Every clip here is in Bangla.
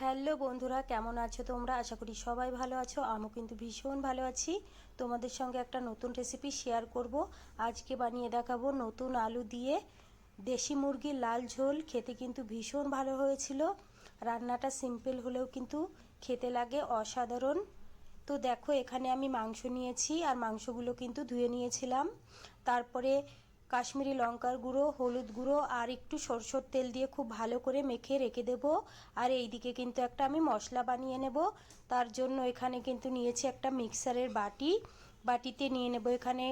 হ্যালো বন্ধুরা, কেমন আছো তোমরা? আশা করি সবাই ভালো আছো। আমিও কিন্তু ভীষণ ভালো আছি। তোমাদের সঙ্গে একটা নতুন রেসিপি শেয়ার করব। আজকে বানিয়ে দেখাবো নতুন আলু দিয়ে দেশি মুরগির লাল ঝোল। খেতে কিন্তু ভীষণ ভালো হয়েছিল। রান্নাটা সিম্পল হলেও কিন্তু খেতে লাগে, অসাধারণ। তো দেখো, এখানে আমি মাংস নিয়েছি আর মাংসগুলো কিন্তু ধুয়ে নিয়েছিলাম। তারপরে কাশ্মীরি লঙ্কার গুঁড়ো, হলুদ গুঁড়ো আর একটু সরষের তেল দিয়ে খুব ভালো করে মেখে রেখে দেব। আর এই দিকে কিন্তু একটা আমি মশলা বানিয়ে নেব। তার জন্য এখানে কিন্তু নিয়েছি একটা মিক্সারের বাটি। বাটিতে নিয়ে নেব এখানে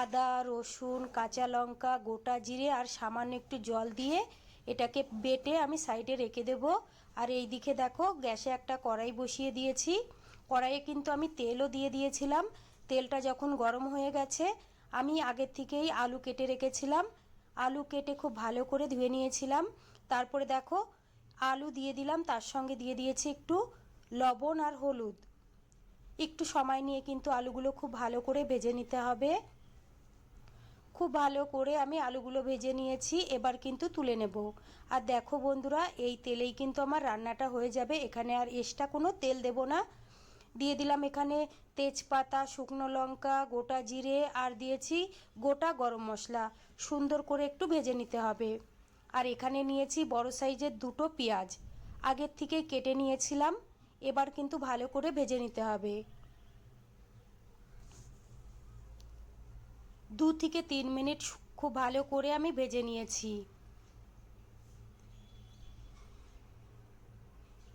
আদা, রসুন, কাঁচা লঙ্কা, গোটা জিরে আর সামান্য একটু জল দিয়ে এটাকে বেটে আমি সাইডে রেখে দেব। আর এই দিকে দেখো গ্যাসে একটা কড়াই বসিয়ে দিয়েছি। কড়াইয়ে কিন্তু আমি তেলও দিয়ে দিয়েছিলাম। তেলটা যখন গরম হয়ে গেছে আমি আগের থেকেই আলু কেটে রেখেছিলাম। আলু কেটে খুব ভালো করে ধুয়ে নিয়েছিলাম। তারপরে দেখো, আলু দিয়ে দিলাম, তার সঙ্গে দিয়ে দিয়েছি একটু লবণ আর হলুদ। একটু সময় নিয়ে কিন্তু আলুগুলো খুব ভালো করে ভেজে নিতে হবে। খুব ভালো করে আমি আলুগুলো ভেজে নিয়েছি, এবার কিন্তু তুলে নেব। আর দেখো বন্ধুরা, এই তেলেই কিন্তু আমার রান্নাটা হয়ে যাবে। এখানে আর এক্সট্রা কোনো তেল দেব না। দিয়ে দিলাম এখানে তেজপাতা, শুকনো লঙ্কা, গোটা জিরে, আর দিয়েছি গোটা গরম মশলা। সুন্দর করে একটু ভেজে নিতে হবে। আর এখানে নিয়েছি বড় সাইজের দুটো পেঁয়াজ। আগের থেকে কেটে নিয়েছিলাম, এবার কিন্তু ভালো করে ভেজে নিতে হবে। দু থেকে তিন মিনিট খুব ভালো করে আমি ভেজে নিয়েছি।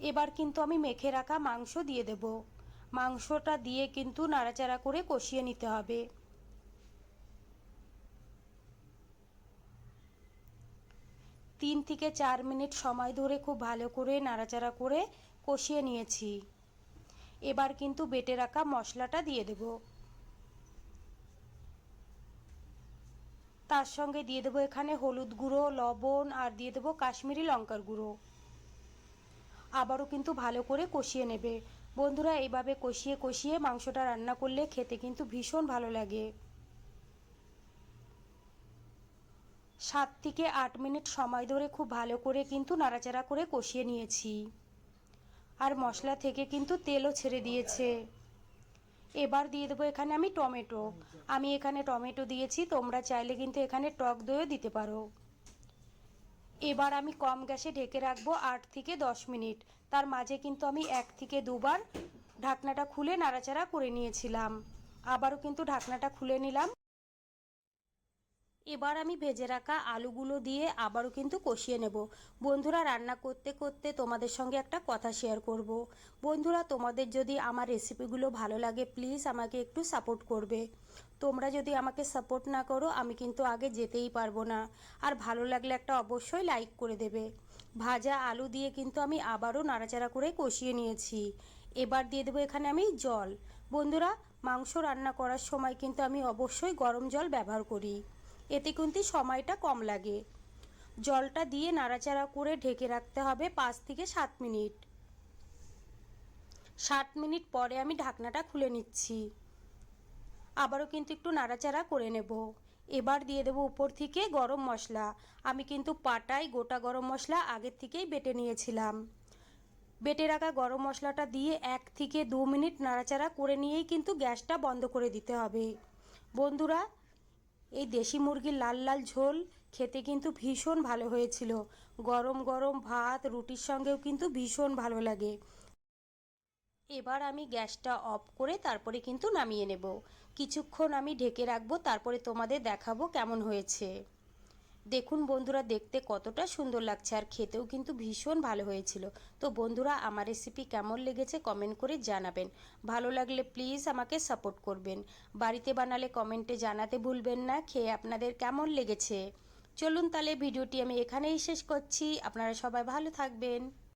এবার কিন্তু আমি মেখে রাখা মাংস দিয়ে দেব। মাংসটা দিয়ে কিন্তু নাড়াচাড়া করে কষিয়ে নিতে হবে। তিন থেকে চার মিনিট সময় ধরে খুব ভালো করে নাড়াচাড়া করে কষিয়ে নিয়েছি। এবার কিন্তু বেটে রাখা মশলাটা দিয়ে দেব। তার সঙ্গে দিয়ে দেবো এখানে হলুদ গুঁড়ো, লবণ আর দিয়ে দেবো কাশ্মীরি লঙ্কার গুঁড়ো। আবারও কিন্তু ভালো করে কষিয়ে নেবে। বন্ধুরা, এইভাবে কষিয়ে কষিয়ে মাংসটা রান্না করলে খেতে কিন্তু ভীষণ ভালো লাগে। সাত থেকে আট মিনিট সময় ধরে খুব ভালো করে কিন্তু নাড়াচাড়া করে কষিয়ে নিয়েছি। আর মশলা থেকে কিন্তু তেলও ছেড়ে দিয়েছে। এবার দিয়ে দেবো এখানে আমি টমেটো। আমি এখানে টমেটো দিয়েছি, তোমরা চাইলে কিন্তু এখানে টক দইও দিতে পারো। এবার আমি কম গ্যাসে ঢেকে রাখব আট থেকে দশ মিনিট। তার মাঝে কিন্তু আমি এক থেকে দুবার ঢাকনাটা খুলে নাড়াচাড়া করে নিয়েছিলাম। আবারও কিন্তু ঢাকনাটা খুলে নিলাম। এবার আমি ভেজে রাখা আলুগুলো দিয়ে আবারও কিন্তু কষিয়ে নেব। বন্ধুরা, রান্না করতে করতে তোমাদের সঙ্গে একটা কথা শেয়ার করব। বন্ধুরা, তোমাদের যদি আমার রেসিপিগুলো ভালো লাগে প্লিজ আমাকে একটু সাপোর্ট করবে। তোমরা যদি আমাকে সাপোর্ট না করো, আমি কিন্তু আগে যেতেই পারব না। আর ভালো লাগলে একটা অবশ্যই লাইক করে দেবে। ভাজা আলু দিয়ে কিন্তু আমি আবারও নাড়াচাড়া করে কষিয়ে নিয়েছি। এবার দিয়ে দেবো এখানে আমি জল। বন্ধুরা, মাংস রান্না করার সময় কিন্তু আমি অবশ্যই গরম জল ব্যবহার করি। এতে কিন্তু সময়টা কম লাগে। জলটা দিয়ে নাড়াচাড়া করে ঢেকে রাখতে হবে পাঁচ থেকে সাত মিনিট। সাত মিনিট পরে আমি ঢাকনাটা খুলে নিচ্ছি। আবারও কিন্তু একটু নাড়াচাড়া করে নেব। এবার দিয়ে দেবো উপর থেকে গরম মশলা। আমি কিন্তু পাটায় গোটা গরম মশলা আগের থেকেই বেটে নিয়েছিলাম। বেটে রাখা গরম মশলাটা দিয়ে এক থেকে দু মিনিট নাড়াচাড়া করে নিয়েই কিন্তু গ্যাসটা বন্ধ করে দিতে হবে। বন্ধুরা এই দেশি মুরগির লাল লাল ঝোল খেতে কিন্তু ভীষণ ভালো হয়েছিল। গরম গরম ভাত, রুটির সঙ্গেও কিন্তু ভীষণ ভালো লাগে। এবার আমি গ্যাসটা অফ করে তারপরে কিন্তু নামিয়ে নেব। কিছুক্ষণ আমি ঢেকে রাখব, তারপরে তোমাদের দেখাবো কেমন হয়েছে। দেখুন বন্ধুরা, দেখতে কতটা সুন্দর লাগছে আর খেতেও কিন্তু ভীষণ ভালো হয়েছিল। তো বন্ধুরা, আমার রেসিপি কেমন লেগেছে কমেন্ট করে জানাবেন। ভালো লাগলে প্লিজ আমাকে সাপোর্ট করবেন। বাড়িতে বানালে কমেন্টে জানাতে ভুলবেন না। খেয়ে আপনাদের কেমন লেগেছে? চলুন তাহলে ভিডিওটি আমি এখানেই শেষ করছি। আপনারা সবাই ভালো থাকবেন।